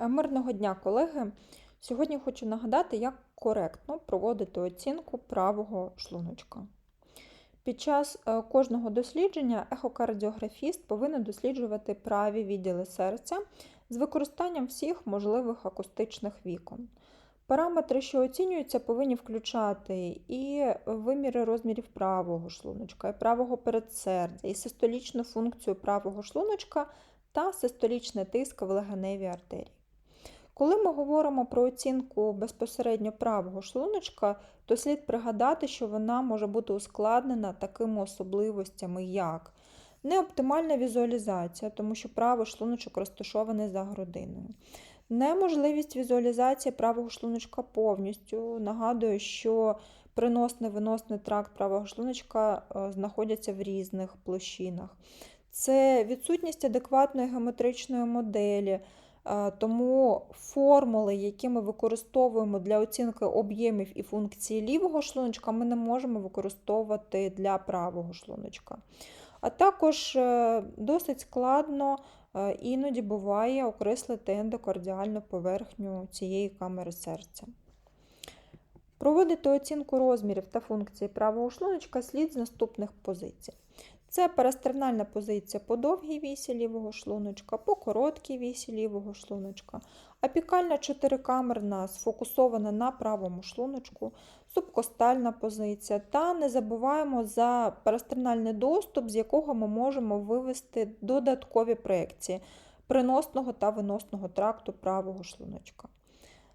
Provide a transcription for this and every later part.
Е, Мирного дня, колеги! Сьогодні хочу нагадати, як коректно проводити оцінку правого шлуночка. Під час е, кожного дослідження ехокардіографіст повинен досліджувати праві відділи серця з використанням всіх можливих акустичних вікон. Параметри, що оцінюються, повинні включати і виміри розмірів правого шлуночка, і правого передсердя, і систолічну функцію правого шлуночка та систолічний тиск в легеневій артерії. Коли ми говоримо про оцінку безпосередньо правого шлуночка, то слід пригадати, що вона може бути ускладнена такими особливостями, як неоптимальна візуалізація, тому що правий шлуночок розташований за грудиною. Неможливість візуалізації правого шлуночка повністю. Нагадую, що приносний виносний тракт правого шлуночка е, знаходяться в різних площинах. Це відсутність адекватної геометричної моделі. Е, Тому формули, які ми використовуємо для оцінки об'ємів і функцій лівого шлуночка, ми не можемо використовувати для правого шлуночка. А також е, досить складно е, іноді буває окреслити ендокардіальну поверхню цієї камери серця. Проводити оцінку розмірів та функцій правого шлуночка слід з наступних позицій. Це перестернальна позиція по довгій вісі лівого шлуночка, по короткій вісі лівого шлуночка, апікальна чотирикамерна сфокусована на правому шлуночку, субкостальна позиція. Та не забуваємо за перестернальний доступ, з якого ми можемо вивести додаткові проекції приносного та виносного тракту правого шлуночка.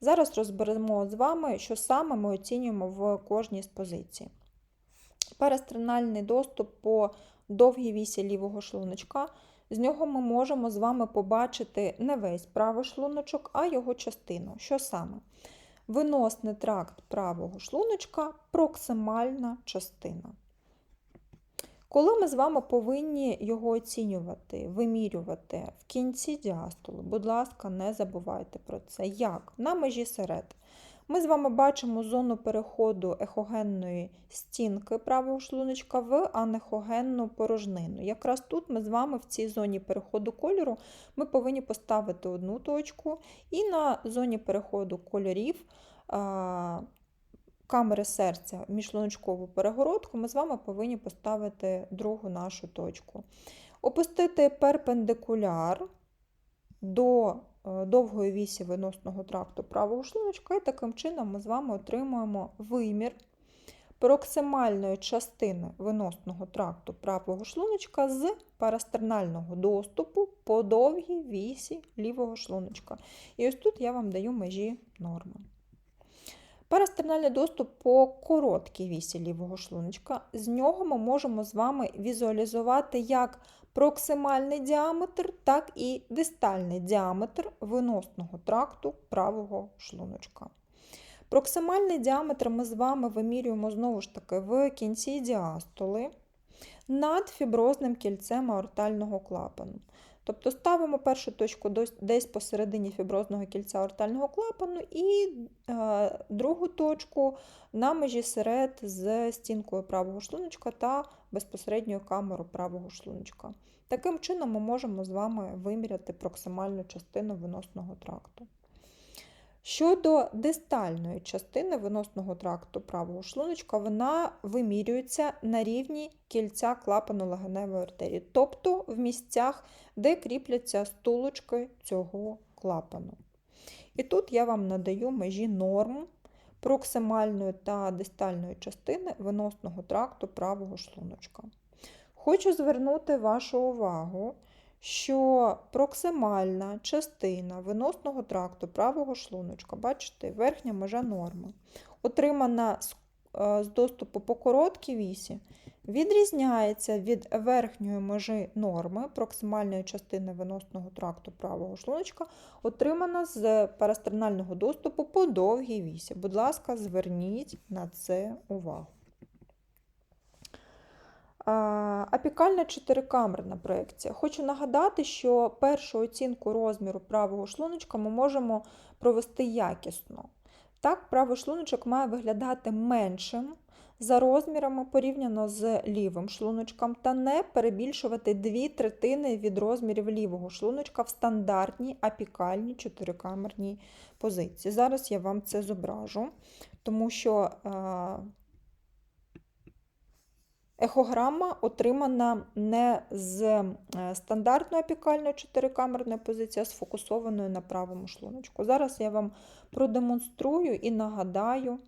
Зараз розберемо з вами, що саме ми оцінюємо в кожній з позицій. Перестернальний доступ по довгій вісі лівого шлуночка. З нього ми можемо з вами побачити не весь правий шлуночок, а його частину. Що саме? Виносний тракт правого шлуночка проксимальна частина. Коли ми з вами повинні його оцінювати, вимірювати в кінці діастоли, будь ласка, не забувайте про це. Як? На межі серед. Ми з вами бачимо зону переходу ехогенної стінки правого шлуночка в анехогенну порожнину. Якраз тут ми з вами в цій зоні переходу кольору ми повинні поставити одну точку, і на зоні переходу кольорів камери серця міжшлуночкову перегородку ми з вами повинні поставити другу нашу точку. Опустити перпендикуляр до довгої вісі виносного тракту правого шлуночка, і таким чином ми з вами отримуємо вимір проксимальної частини виносного тракту правого шлуночка з парастернального доступу по довгій вісі лівого шлуночка. І ось тут я вам даю межі норми. Парастернальний доступ по короткій вісі лівого шлуночка. З нього ми можемо з вами візуалізувати як проксимальний діаметр, так і дистальний діаметр виносного тракту правого шлуночка. Проксимальний діаметр ми з вами вимірюємо знову ж таки в кінці діастоли над фіброзним кільцем аортального клапану. Тобто ставимо першу точку десь посередині фіброзного кільця ортального клапану і е, другу точку на межі серед з стінкою правого шлуночка та безпосередньою камерою правого шлуночка. Таким чином ми можемо з вами виміряти проксимальну частину виносного тракту. Щодо дистальної частини виносного тракту правого шлуночка, вона вимірюється на рівні кільця клапану легеневої артерії, тобто в місцях, де кріпляться стулочки цього клапану. І тут я вам надаю межі норм проксимальної та дистальної частини виносного тракту правого шлуночка. Хочу звернути вашу увагу, що проксимальна частина виносного тракту правого шлуночка, бачите, верхня межа норми, отримана з, е, з доступу по короткій вісі, відрізняється від верхньої межі норми проксимальної частини виносного тракту правого шлуночка, отримана з парастернального доступу по довгій вісі. Будь ласка, зверніть на це увагу. Апікальна чотирикамерна проекція. Хочу нагадати, що першу оцінку розміру правого шлуночка ми можемо провести якісно. Так, правий шлуночок має виглядати меншим за розмірами порівняно з лівим шлуночком та не перебільшувати дві третини від розмірів лівого шлуночка в стандартній апікальній чотирикамерній позиції. Зараз я вам це зображу, тому що е, ехограма отримана не з е, стандартної апікальної чотирикамерної позиції, а сфокусованою на правому шлуночку. Зараз я вам продемонструю і нагадаю.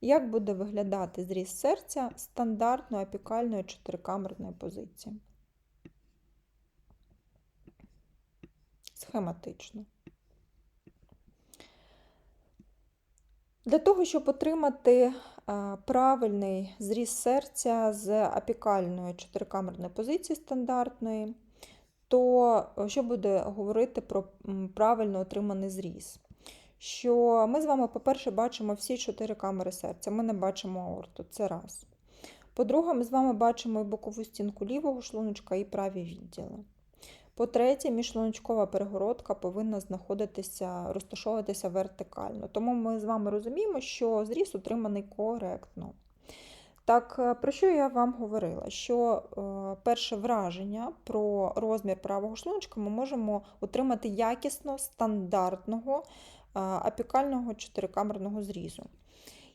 Як буде виглядати зріз серця стандартної апікальної чотирикамерної позиції? Схематично. Для того, щоб отримати правильний зріз серця з апікальної чотирикамерної позиції стандартної, то що буде говорити про правильно отриманий зріз? що ми з вами, по-перше, бачимо всі чотири камери серця. Ми не бачимо аорту, це раз. По-друге, ми з вами бачимо і бокову стінку лівого шлуночка і праві відділи. По-третє, міжшлуночкова перегородка повинна знаходитися, розташовуватися вертикально. Тому ми з вами розуміємо, що зріз утриманий коректно. Так, е, про що я вам говорила? Що е, перше враження про розмір правого шлуночка ми можемо отримати якісно стандартного апікального чотирикамерного зрізу.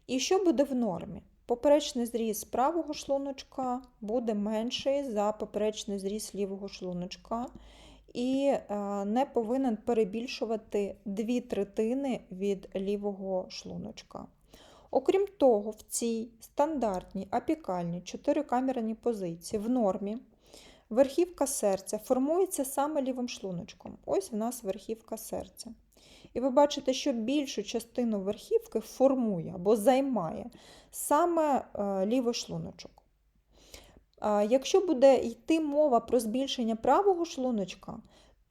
І що буде в нормі? Поперечний зріз правого шлуночка буде менший за поперечний зріз лівого шлуночка і не повинен перебільшувати дві третини від лівого шлуночка. Окрім того, в цій стандартній апікальній чотирикамерній позиції в нормі верхівка серця формується саме лівим шлуночком. Ось в нас верхівка серця. І ви бачите, що більшу частину верхівки формує або займає саме е, лівий шлуночок. Якщо буде йти мова про збільшення правого шлуночка,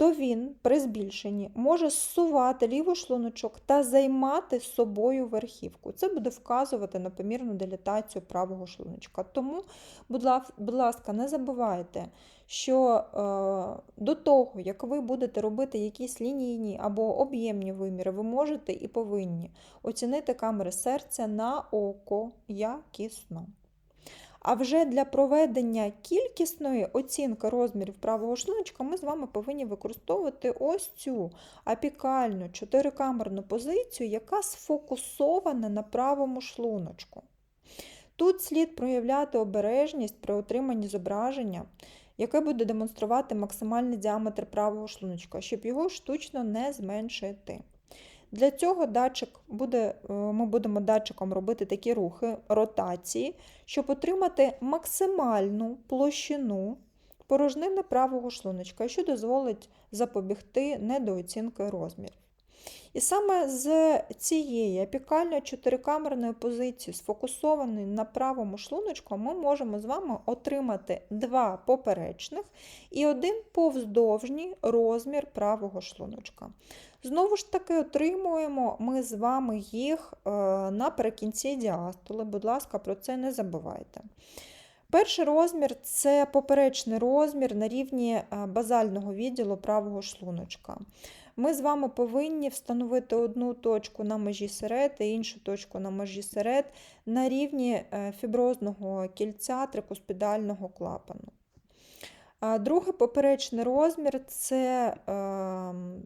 то він при збільшенні може зсувати лівий шлуночок та займати собою верхівку. Це буде вказувати на помірну дилатацію правого шлуночка. Тому, будь ласка, не забувайте, що е, до того, як ви будете робити якісь лінійні або об'ємні виміри, ви можете і повинні оцінити камери серця на око якісно. А вже для проведення кількісної оцінки розмірів правого шлуночка ми з вами повинні використовувати ось цю апікальну чотирикамерну позицію, яка сфокусована на правому шлуночку. Тут слід проявляти обережність при отриманні зображення, яке буде демонструвати максимальний діаметр правого шлуночка, щоб його штучно не зменшити. Для цього датчик буде, е, ми будемо датчиком робити такі рухи ротації, щоб отримати максимальну площину порожнини правого шлуночка, що дозволить запобігти недооцінки розмірів. І саме з цієї апікальної чотирикамерної позиції, сфокусованої на правому шлуночку, ми можемо з вами отримати два поперечних і один повздовжній розмір правого шлуночка. Знову ж таки, отримуємо ми з вами їх е, наприкінці діастоли, будь ласка, про це не забувайте. Перший розмір це поперечний розмір на рівні е, базального відділу правого шлуночка. Ми з вами повинні встановити одну точку на межі серед і іншу точку на межі серед на рівні е, фіброзного кільця трикуспідального клапану. Другий поперечний розмір це ем,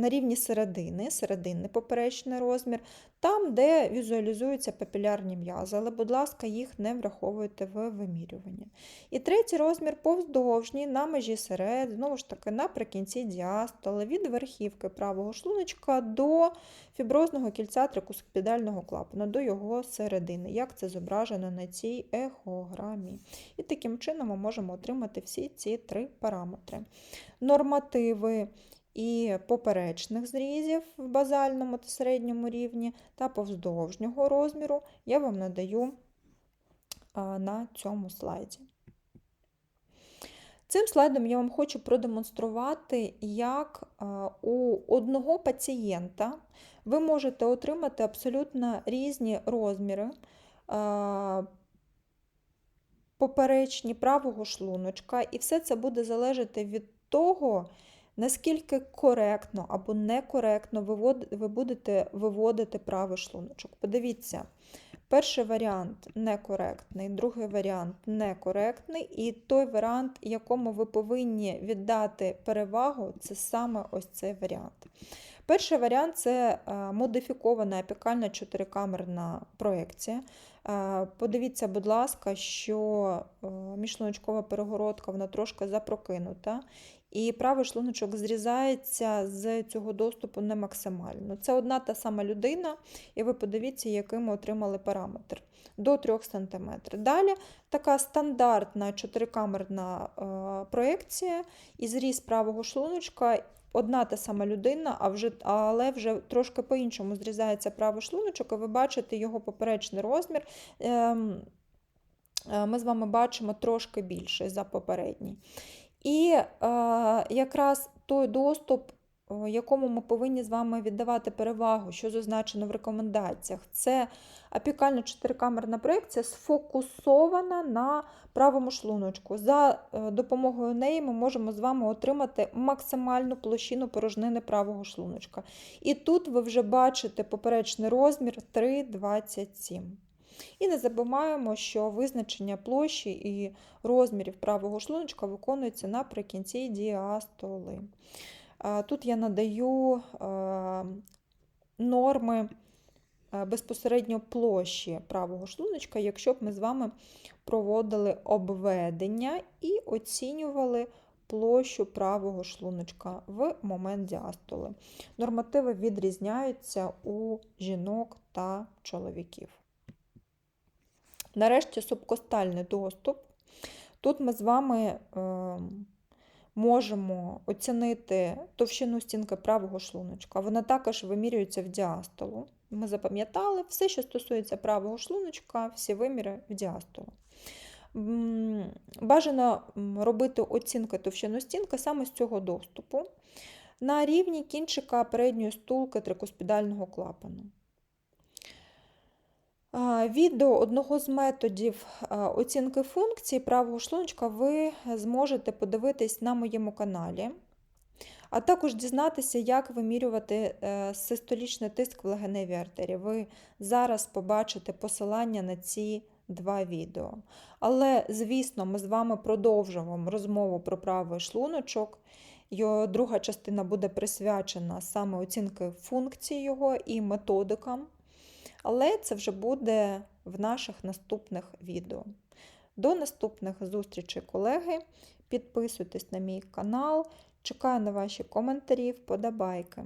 на рівні середини, серединний поперечний розмір, там, де візуалізуються папілярні м'язи, але, будь ласка, їх не враховуйте в вимірюванні. І третій розмір повздовжній на межі серед, знову ж таки, наприкінці діастоли, від верхівки правого шлуночка до фіброзного кільця трикускопідального клапана, до його середини, як це зображено на цій ехограмі. І таким чином ми можемо отримати всі ці три параметри. Нормативи і поперечних зрізів в базальному та середньому рівні та повздовжнього розміру я вам надаю на цьому слайді. Цим слайдом я вам хочу продемонструвати, як у одного пацієнта ви можете отримати абсолютно різні розміри поперечні правого шлуночка, і все це буде залежати від того, наскільки коректно або некоректно ви будете виводити правий шлуночок. Подивіться, перший варіант некоректний, другий варіант некоректний, і той варіант, якому ви повинні віддати перевагу, це саме ось цей варіант. Перший варіант це е, модифікована апікальна чотирикамерна проекція. Е, Подивіться, будь ласка, що е, міжшлуночкова перегородка вона трошки запрокинута, і правий шлуночок зрізається з цього доступу не максимально. Це одна та сама людина, і ви подивіться, який ми отримали параметр до 3 см. Далі така стандартна чотирикамерна е, проекція і зріз правого шлуночка. Одна та сама людина, а вже, але вже трошки по-іншому зрізається правий шлуночок, і ви бачите його поперечний розмір. Ем, е, Ми з вами бачимо трошки більший за попередній. І е, якраз той доступ, якому ми повинні з вами віддавати перевагу, що зазначено в рекомендаціях, це апікальна чотирикамерна проекція сфокусована на правому шлуночку. За е, допомогою неї ми можемо з вами отримати максимальну площину порожнини правого шлуночка. І тут ви вже бачите поперечний розмір 3,27. І не забуваємо, що визначення площі і розмірів правого шлуночка виконується наприкінці діастоли. Тут я надаю норми безпосередньо площі правого шлуночка, якщо б ми з вами проводили обведення і оцінювали площу правого шлуночка в момент діастоли. Нормативи відрізняються у жінок та чоловіків. Нарешті субкостальний доступ. Тут ми з вами е, можемо оцінити товщину стінки правого шлуночка. Вона також вимірюється в діастолу. Ми запам'ятали, все, що стосується правого шлуночка, всі виміри в діастолу. Бажано робити оцінки товщини стінки саме з цього доступу на рівні кінчика передньої стулки трикоспідального клапану. Відео одного з методів оцінки функції правого шлуночка ви зможете подивитись на моєму каналі, а також дізнатися, як вимірювати е, систолічний тиск в легеневій артерії. Ви зараз побачите посилання на ці два відео. Але, звісно, ми з вами продовжуємо розмову про правий шлуночок. Його друга частина буде присвячена саме оцінки функцій його і методикам. Але це вже буде в наших наступних відео. До наступних зустрічей, колеги. Підписуйтесь на мій канал. Чекаю на ваші коментарі, вподобайки.